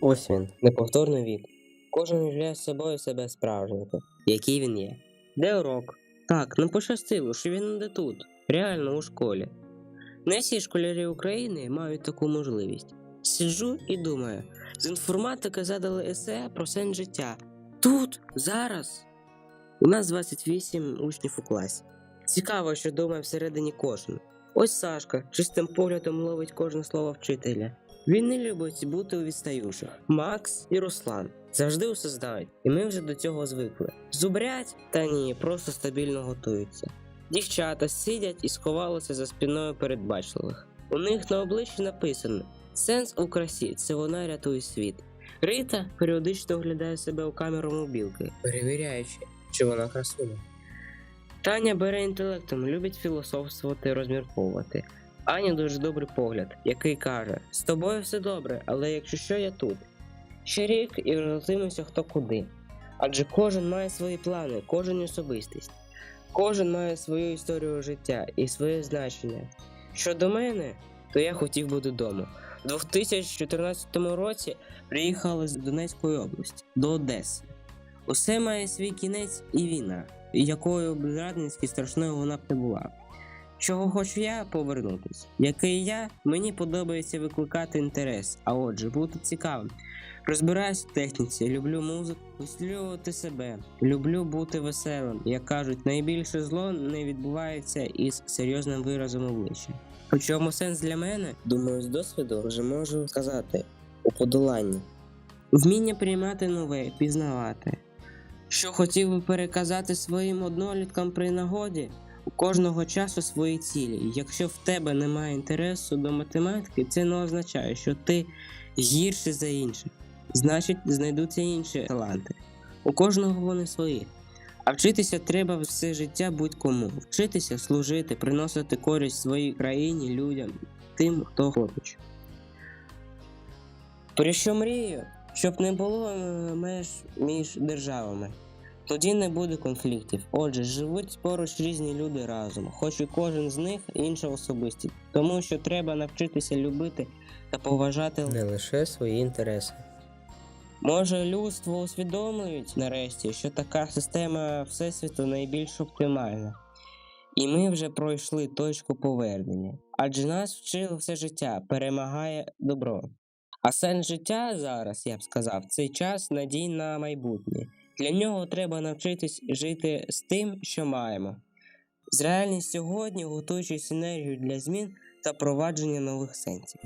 Ось він, неповторний вік. Кожен являє собою себе справжнього, який він є. Де урок? Так, не пощастило, що він не тут, реально у школі. Не всі школярі України мають таку можливість. Сиджу і думаю, з інформатики задали есе про сенс життя. Тут, зараз. У нас 28 учнів у класі. Цікаво, що думає всередині кожен. Ось Сашка чистим поглядом ловить кожне слово вчителя. Він не любить бути у відстаюших. Макс і Руслан завжди усе знають, і ми вже до цього звикли. Зубрять та ні, просто стабільно готуються. Дівчата сидять і сховалися за спиною передбачливих. У них на обличчі написано: Сенс у красі це вона рятує світ. Рита періодично оглядає себе у камеру мобілки, перевіряючи, чи вона красуня. Таня бере інтелектом, любить філософствувати, розмірковувати. Аня дуже добрий погляд, який каже: з тобою все добре, але якщо що, я тут. Ще рік і розлетимося хто куди. Адже кожен має свої плани, кожен особистість, кожен має свою історію життя і своє значення. Щодо мене, то я хотів би додому. У 2014 році приїхали з Донецької області до Одеси. Усе має свій кінець і війна, якою б зрадницьки страшною вона б не. Чого хочу я повернутись? Який я, мені подобається викликати інтерес, а отже, бути цікавим. Розбираюсь в техніці, люблю музику, висловлювати себе, люблю бути веселим. Як кажуть, найбільше зло не відбувається із серйозним виразом обличчя. У чому сенс для мене? Думаю, з досвіду вже можу сказати у подоланні. Вміння приймати нове, пізнавати. Що хотів би переказати своїм одноліткам при нагоді? У кожного часу свої цілі. Якщо в тебе немає інтересу до математики, це не означає, що ти гірший за інших. Значить, знайдуться інші таланти. У кожного вони свої. А вчитися треба все життя будь-кому. Вчитися, служити, приносити користь своїй країні, людям, тим, хто поруч. Про що мрію? Щоб не було е, меж між державами. Тоді не буде конфліктів. Отже, живуть поруч різні люди разом, хоч і кожен з них інша особистість, тому що треба навчитися любити та поважати не лише свої інтереси. Може, людство усвідомлюють нарешті, що така система Всесвіту найбільш оптимальна. І ми вже пройшли точку повернення. Адже нас вчило все життя, перемагає добро. А сенс життя зараз, я б сказав, це час надій на майбутнє. Для нього треба навчитись жити з тим, що маємо. З реальністю сьогодні, готуючись енергію для змін та провадження нових сенсів.